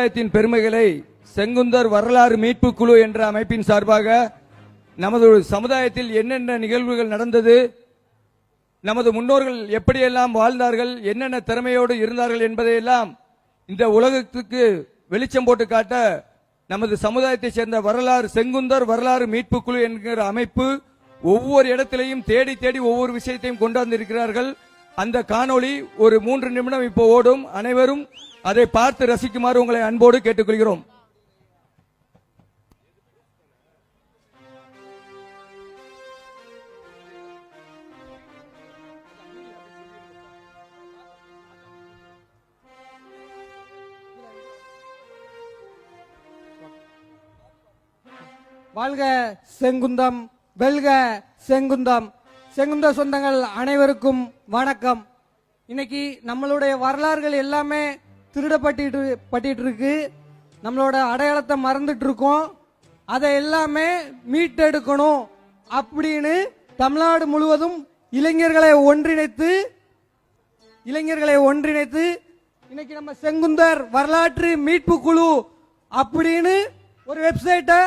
சமுதாயத்தின் பெருமைகளை செங்குந்தர் வரலாறு மீட்பு குழு என்ற அமைப்பின் சார்பாக நமது சமுதாயத்தில் என்னென்ன நிகழ்வுகள் நடந்தது நமது முன்னோர்கள் எப்படியெல்லாம் வாழ்ந்தார்கள் என்னென்ன திறமையோடு இருந்தார்கள் என்பதையெல்லாம் இந்த உலகத்துக்கு வெளிச்சம் போட்டு காட்ட நமது சமுதாயத்தைச் சேர்ந்த வரலாறு செங்குந்தர் வரலாறு மீட்பு குழு என்கிற அமைப்பு ஒவ்வொரு இடத்திலையும் தேடி தேடி ஒவ்வொரு விஷயத்தையும் கொண்டு வந்திருக்கிறார்கள். அந்த காணொளி ஒரு மூன்று நிமிடம் இப்போ ஓடும். அனைவரும் அதை பார்த்து ரசிக்குமாறு உங்களை அன்போடு கேட்டுக்கொள்கிறோம். வாழ்க செங்குந்தம் வெல்க செங்குந்தம். செங்குந்த சொந்தங்கள் அனைவருக்கும் வணக்கம். இன்னைக்கு நம்மளுடைய வரலாறுகள் எல்லாமே திருடப்பட்டு பட்டிட்டு இருக்கு நம்மளோட அடையாளத்தை மறந்துட்டு இருக்கோம் அதை எல்லாமே மீட்டெடுக்கணும் அப்படின்னு தமிழ்நாடு முழுவதும் இளைஞர்களை ஒன்றிணைத்து இளைஞர்களை ஒன்றிணைத்து இன்னைக்கு நம்ம செங்குந்தர் வரலாற்று மீட்பு குழு அப்படின்னு ஒரு வெப்சைட்டை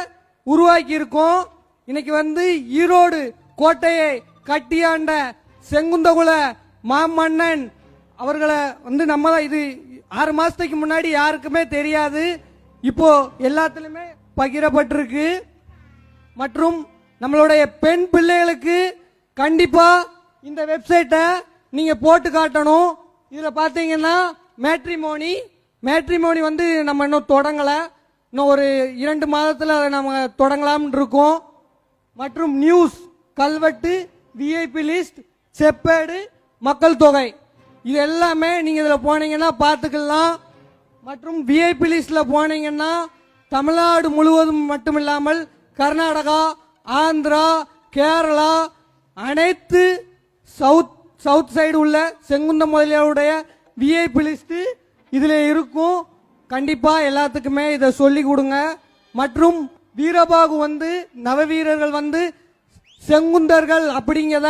உருவாக்கி இருக்கோம் இன்னைக்கு வந்து ஈரோடு கோட்டையை கட்டியாண்ட செங்குந்தகுல மாமன்னன் அவர்களை வந்து நம்ம இது ஆறு மாசத்துக்கு முன்னாடி யாருக்குமே தெரியாது. இப்போ எல்லாத்துலயுமே பகிரப்பட்டிருக்கு. மற்றும் நம்மளுடைய பெண் பிள்ளைகளுக்கு கண்டிப்பா இந்த வெப்சைட்டை நீங்க போட்டு காட்டணும். இதுல பாத்தீங்கன்னா மேட்ரிமோனி. மேட்ரிமோனி வந்து நம்ம இன்னும் தொடங்கல. இன்னும் ஒரு இரண்டு மாதத்துல அதை நம்ம தொடங்கலாம்னு இருக்கோம். மற்றும் நியூஸ் கல்வெட்டு விஐபி லிஸ்ட் செப்பேடு மக்கள் தொகை. இது எல்லாமே நீங்க இதுல போனீங்கன்னா பார்த்துக்கலாம். மற்றும் விஐபி லிஸ்ட்ல போனீங்கன்னா தமிழ்நாடு முழுவதும் மட்டுமில்லாமல் கர்நாடகா ஆந்திரா கேரளா அனைத்து சவுத் சவுத் சைடு உள்ள செங்குந்த முதலியாருடைய விஐபி லிஸ்ட்டு இதில் இருக்கும். கண்டிப்பாக எல்லாத்துக்குமே இதை சொல்லி கொடுங்க. மற்றும் வீரபாகு வந்து நவ வீரர்கள் வந்து செங்குந்தர்கள் அப்படிங்கிறத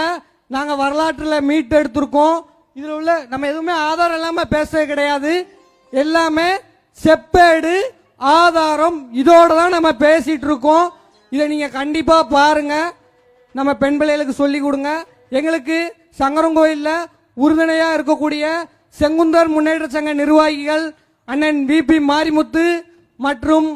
நாங்கள் வரலாற்றில் மீட்டெடுத்திருக்கோம் இதில் உள்ள நம்ம எதுவுமே ஆதாரம் இல்லாமல் பேசவே கிடையாது. எல்லாமே செப்பேடு ஆதாரம் இதோட தான் நம்ம பேசிகிட்டு இருக்கோம் இதை நீங்கள் கண்டிப்பாக பாருங்கள் நம்ம பெண் பிள்ளைகளுக்கு சொல்லி கொடுங்க. எங்களுக்கு சங்கரங்கோயிலில் உறுதுணையாக இருக்கக்கூடிய செங்குந்தர் முன்னேற்ற சங்க நிர்வாகிகள் அண்ணன் விபி மாரிமுத்து மற்றும்